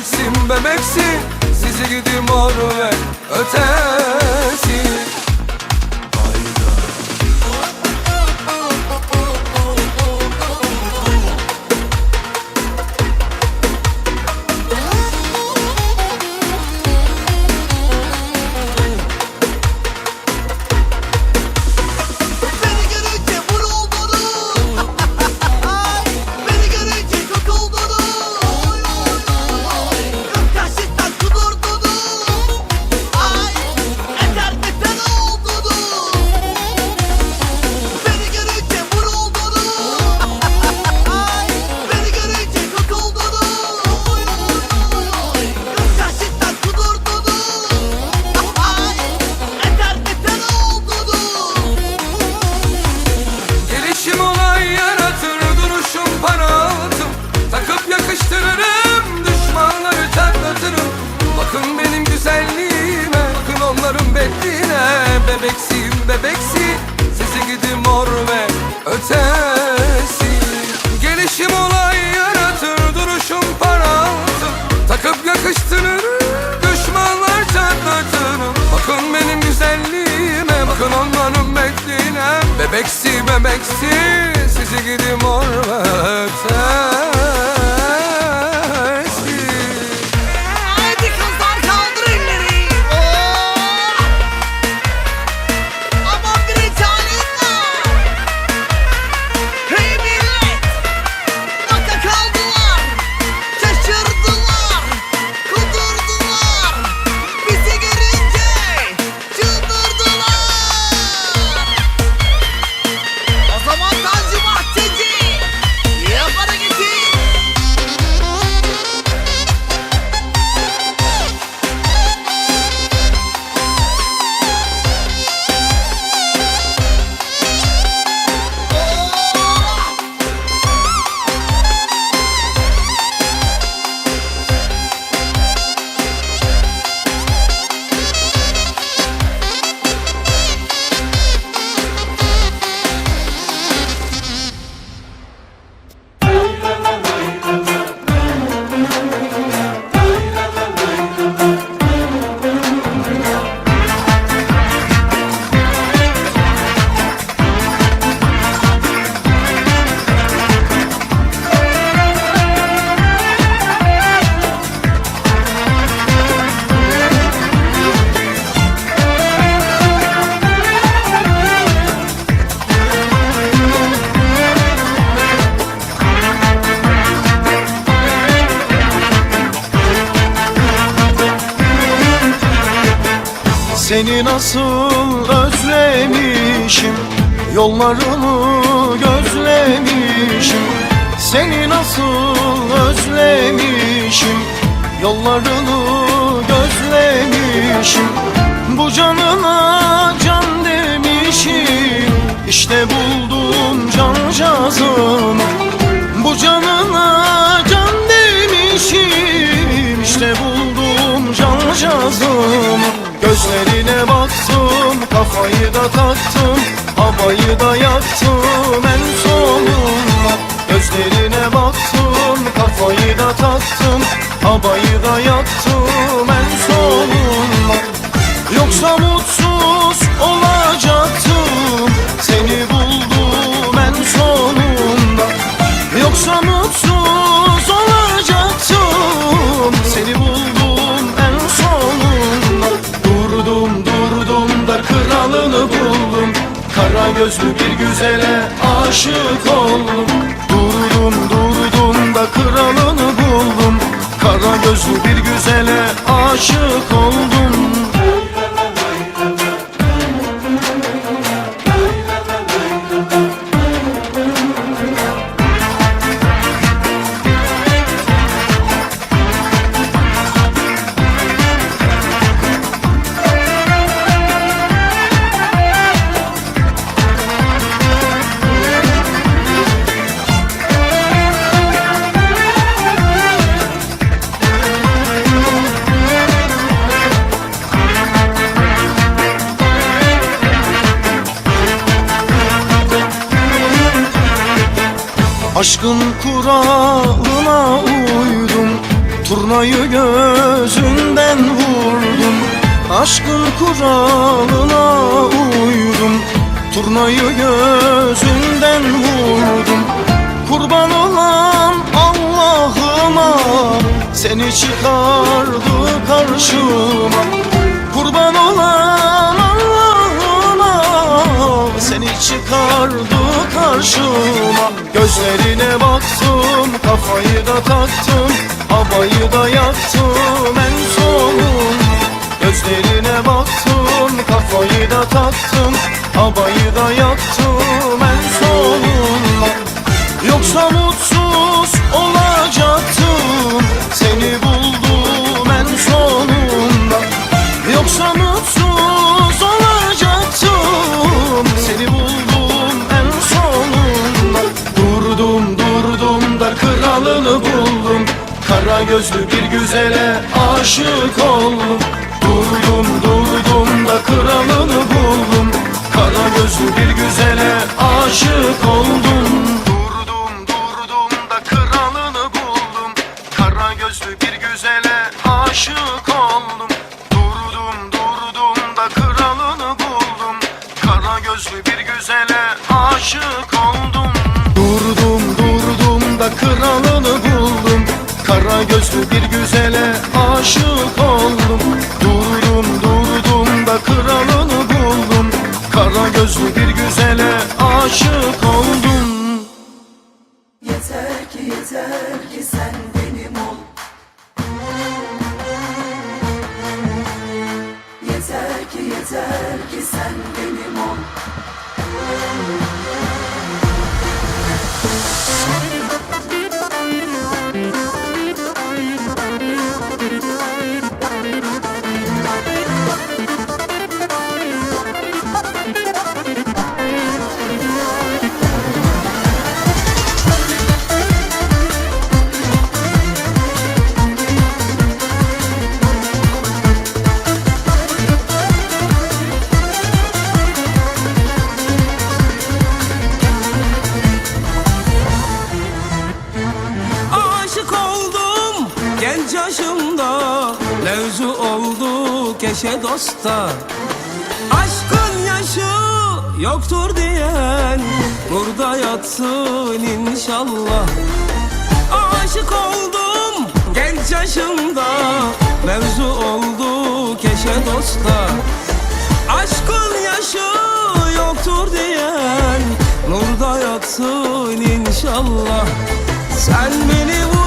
Bebeksin bebeksin Sizi gidim or ver öte. bebeksi Sizi gidi mor ve ötesi. Gelişim olay yaratır duruşum paraltı. Takıp yakıştırır düşmanlar çatlatır. Bakın benim güzelliğime bakın onların bekliğine Bebeksi bebeksi sizi gidi mor ve ötesi. Seni nasıl özlemişim? Yollarını gözlemişim. Seni nasıl özlemişim? Yollarını gözlemişim. Bu canına can demişim. İşte buldum can cazını Bu canına Kafayı da taktım, havayı da yaktım. En sonunda gözlerine baktım Kafayı da taktım, havayı da yaktım. En sonunda Yoksa mutsuz gözlü bir güzele aşık oldum. Durdum durdum da kralını buldum. Kara gözlü bir güzele aşık oldum Aşkın kuralına uydum Turnayı gözünden vurdum. Aşkın kuralına uydum Turnayı gözünden vurdum. Kurban olan Allah'ıma Seni çıkardı karşıma. Kurban olan Allah'ıma Seni çıkardı karşıma Gözlerine baktım Kafayı da taktım Havayı da yaktım en son Gözlerine baktım Kafayı da taktım Havayı da yaktım en son Yoksa mutsuz kralını buldum Kara gözlü bir güzele aşık oldum. Durdum durdum da kralını buldum. Kara gözlü bir güzele aşık oldum. Durdum durdum da kralını buldum. Kara gözlü bir güzele aşık oldum. Durdum durdum da kralını buldum. Kara gözlü bir güzele aşık oldum bir güzele aşık oldum. Durdum durdum da kralını buldum. Kara gözlü bir güzele aşık Aşık oldum. Genç yaşımda Mevzu oldu keşe dosta. Aşkın yaşı yoktur diyen Burada yatsın inşallah. Aşık oldum genç yaşımda Mevzu oldu keşe dosta. Aşkın yaşı yoktur diyen Nurda yatsın inşallah. Sen beni vurdun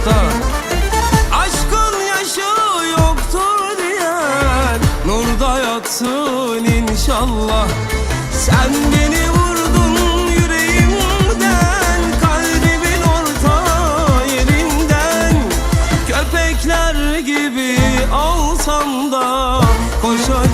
yoksa Aşkın yaşı yoktur diyen Nurda yatsın inşallah. Sen beni vurdun yüreğimden Kalbimin orta yerinden. Köpekler gibi alsam da Koşacağım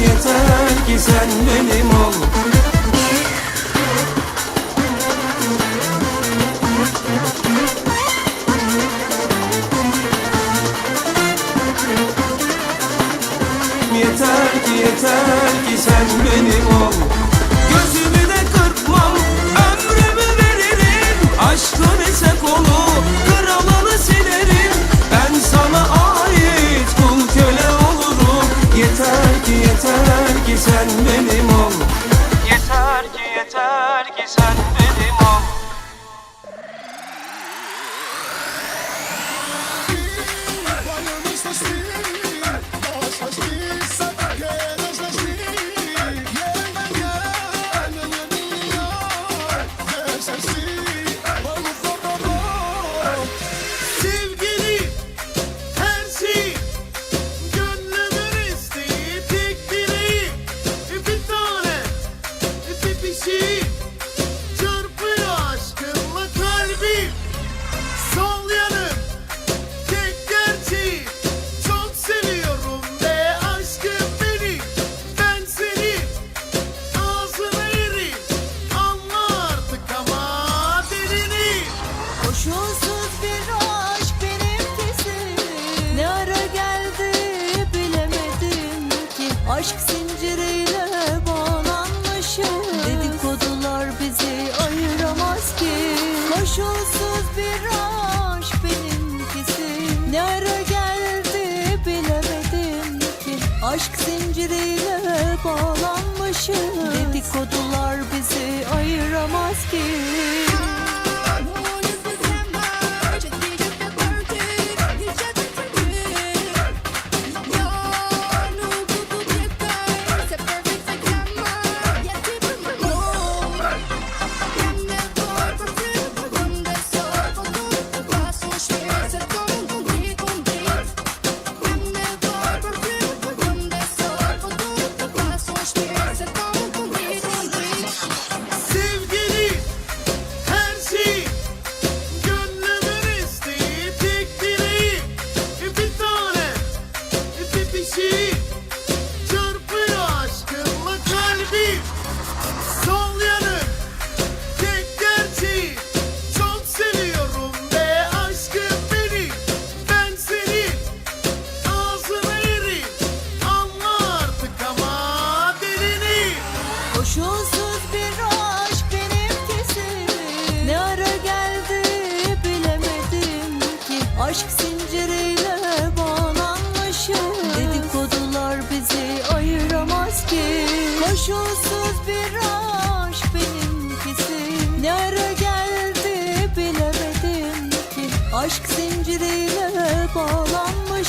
yeter ki sen benim ol. Yeter ki yeter ki sen benim ol. Gözümü de kırpmam ömrümü veririm. Aşkın ise kolum see.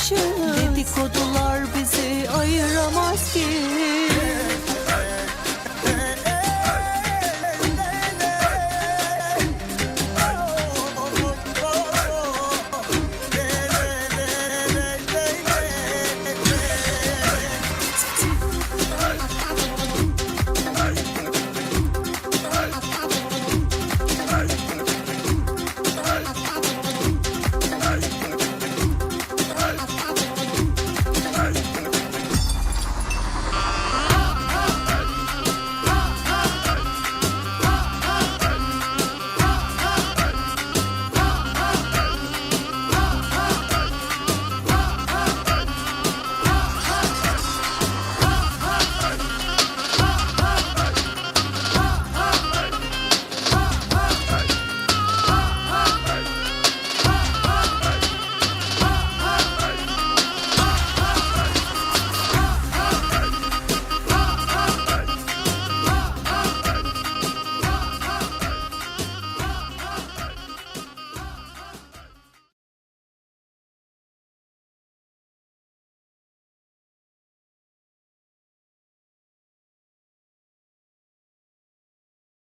aşığız Dedikodular bizi ayıramaz ki.